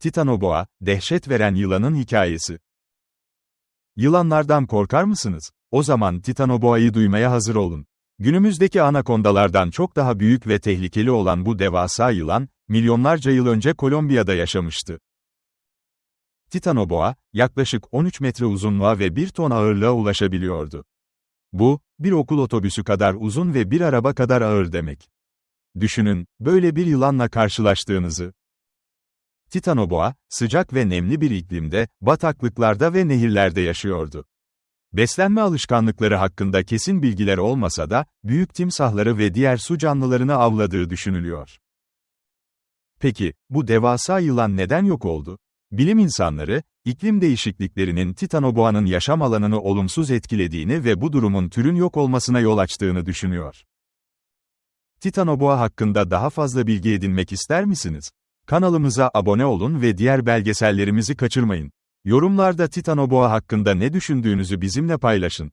Titanoboa, dehşet veren yılanın hikayesi. Yılanlardan korkar mısınız? O zaman Titanoboa'yı duymaya hazır olun. Günümüzdeki anakondalardan çok daha büyük ve tehlikeli olan bu devasa yılan, milyonlarca yıl önce Kolombiya'da yaşamıştı. Titanoboa, yaklaşık 13 metre uzunluğa ve 1 ton ağırlığa ulaşabiliyordu. Bu, bir okul otobüsü kadar uzun ve bir araba kadar ağır demek. Düşünün, böyle bir yılanla karşılaştığınızı. Titanoboa, sıcak ve nemli bir iklimde, bataklıklarda ve nehirlerde yaşıyordu. Beslenme alışkanlıkları hakkında kesin bilgiler olmasa da, büyük timsahları ve diğer su canlılarını avladığı düşünülüyor. Peki, bu devasa yılan neden yok oldu? Bilim insanları, iklim değişikliklerinin Titanoboa'nın yaşam alanını olumsuz etkilediğini ve bu durumun türün yok olmasına yol açtığını düşünüyor. Titanoboa hakkında daha fazla bilgi edinmek ister misiniz? Kanalımıza abone olun ve diğer belgesellerimizi kaçırmayın. Yorumlarda Titanoboa hakkında ne düşündüğünüzü bizimle paylaşın.